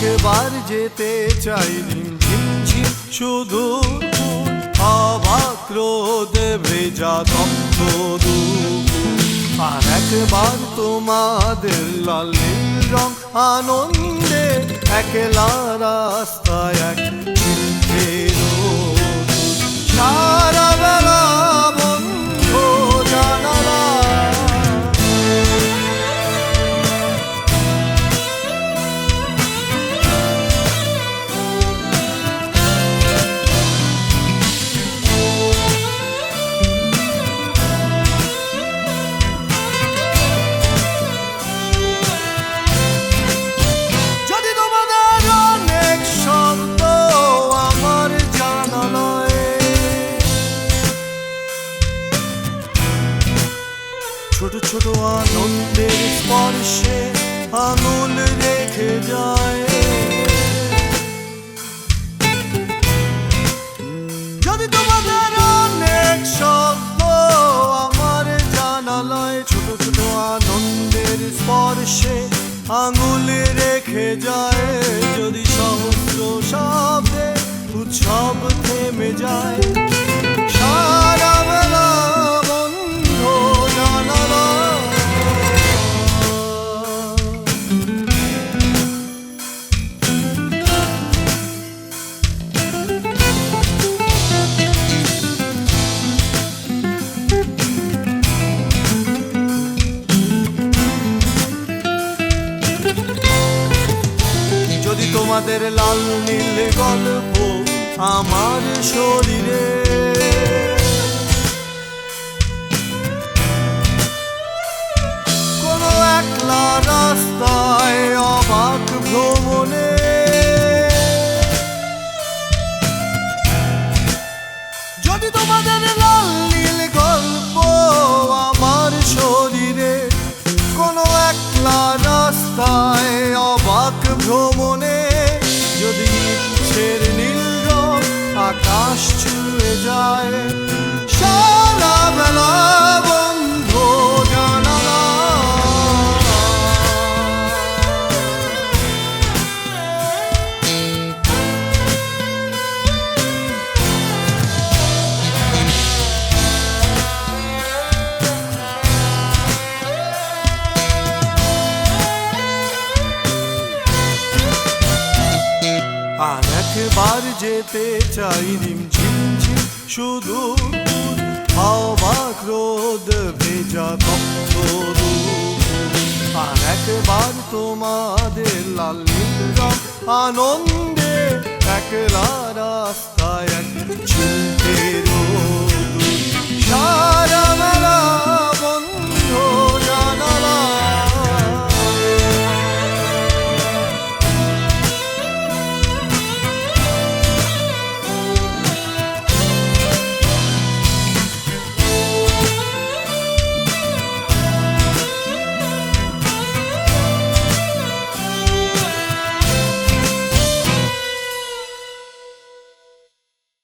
একবার যেতে চাইনি ঝিমঝিম শুধু রোদে ভেজা দুপুর। আর একবার তোমাদের লাল রং আনন্দে, একলা রাস্তায় এক ছোট ছোট আনন্দের স্পর্শে আঙুল রেখে যায়। যদি তোমাদের অনেক শব্দ আমার জানালায় ছোট ছোট আনন্দের স্পর্শে আঙুল রেখে যায়, যদি সহস্র শব্দে উৎসব থেমে যায় তোমাদের লাল নীল গল্প আমার শরীরে। aşçı Eda'ya একবার যেতে চাই রিম ঝিমঝিম শুধু অবাক ক্রোধ ভেজা তপ্ত। আর একবার তোমাদের লাল নীল আনন্দে একলা রাস্তায়